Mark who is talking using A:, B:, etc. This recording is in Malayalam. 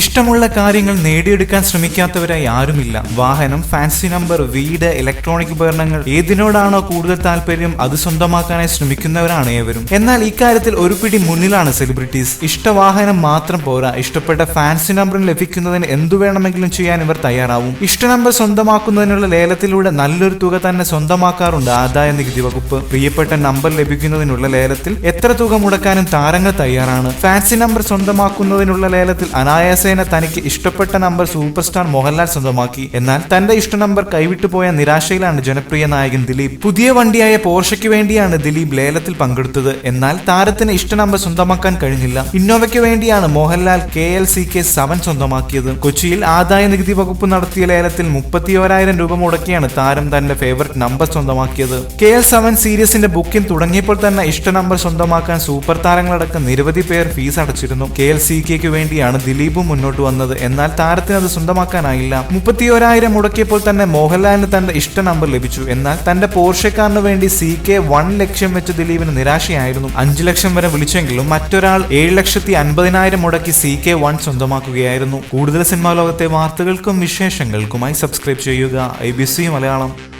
A: ഇഷ്ടമുള്ള കാര്യങ്ങൾ നേടിയെടുക്കാൻ ശ്രമിക്കാത്തവരായി ആരുമില്ല. വാഹനം ഫാൻസി നമ്പർ വീട് ഇലക്ട്രോണിക് ഉപകരണങ്ങൾ ഏതിനോടാണോ കൂടുതൽ താല്പര്യം അത് സ്വന്തമാക്കാനായി ശ്രമിക്കുന്നവരാണ് ഏവരും. എന്നാൽ ഇക്കാര്യത്തിൽ ഒരു പിടി മുന്നിലാണ് സെലിബ്രിറ്റീസ് ഇഷ്ടവാഹനം മാത്രം പോരാ. ഇഷ്ടപ്പെട്ട ഫാൻസി നമ്പർ ലഭിക്കുന്നതിന് എന്തു വേണമെങ്കിലും ചെയ്യാൻ ഇവർ തയ്യാറാവും. ഇഷ്ട നമ്പർ സ്വന്തമാക്കുന്നതിനുള്ള ലേലത്തിലൂടെ നല്ലൊരു തുക തന്നെ സ്വന്തമാക്കാറുണ്ട് ആദായ നികുതി വകുപ്പ്. പ്രിയപ്പെട്ട നമ്പർ ലഭിക്കുന്നതിനുള്ള ലേലത്തിൽ എത്ര തുക മുടക്കാനും താരങ്ങൾ തയ്യാറാണ്. ഫാൻസി നമ്പർ സ്വന്തമാക്കുന്നതിനുള്ള ലേലത്തിൽ അനായാസേന തനിക്ക് ഇഷ്ടപ്പെട്ട നമ്പർ സൂപ്പർ സ്റ്റാർ മോഹൻലാൽ സ്വന്തമാക്കി. എന്നാൽ തന്റെ ഇഷ്ട നമ്പർ കൈവിട്ടു പോയ നിരാശയിലാണ് ജനപ്രിയ നായകൻ ദിലീപ്. പുതിയ വണ്ടിയായ പോർഷയ്ക്ക് വേണ്ടിയാണ് ദിലീപ് ലേലത്തിൽ പങ്കെടുത്തത്. എന്നാൽ താരത്തിന് ഇഷ്ട നമ്പർ സ്വന്തമാക്കാൻ കഴിഞ്ഞില്ല. ഇന്നോവയ്ക്ക് വേണ്ടിയാണ് Mohanlal K L C K seven സ്വന്തമാക്കിയത്. കൊച്ചിയിൽ ആദായ നികുതി വകുപ്പ് നടത്തിയ ലേലത്തിൽ മുപ്പത്തിയോരായിരം രൂപ മുടക്കിയാണ് താരം തന്റെ ഫേവററ്റ് നമ്പർ സ്വന്തമാക്കിയത്. കെ എൽ സെവൻ സീരീസിന്റെ ബുക്കിംഗ് തുടങ്ങിയപ്പോൾ തന്നെ ഇഷ്ട നമ്പർ സ്വന്തമാക്കാൻ സൂപ്പർ താരങ്ങളടക്കം നിരവധി പേർ ഫീസ് അടച്ചിരുന്നു. കെ എൽ സി കെക്ക് വേണ്ടിയാണ് ദിലീപും മുന്നോട്ട് വന്നത്. എന്നാൽ താരത്തിന് അത് സ്വന്തമാക്കാനായില്ല. മുപ്പത്തിയോരായിരം മുടക്കിയപ്പോൾ തന്നെ മോഹൻലാലിന് തന്റെ ഇഷ്ട നമ്പർ ലഭിച്ചു. എന്നാൽ തന്റെ പോർഷക്കാരന് വേണ്ടി സി കെ വൺ ലക്ഷം വെച്ച് ദിലീപിന് നിരാശയായിരുന്നു. അഞ്ചു ലക്ഷം വരെ വിളിച്ചെങ്കിലും മറ്റൊരാൾ ഏഴ് ലക്ഷത്തി അൻപതിനായിരം മുടക്കി സി കെ വൺ സ്വന്തമാക്കുകയായിരുന്നു. കൂടുതൽ സിനിമാ ലോകത്തെ വാർത്തകൾക്കും വിശേഷങ്ങൾക്കുമായി സബ്സ്ക്രൈബ് ചെയ്യുക. I B C Malayalam.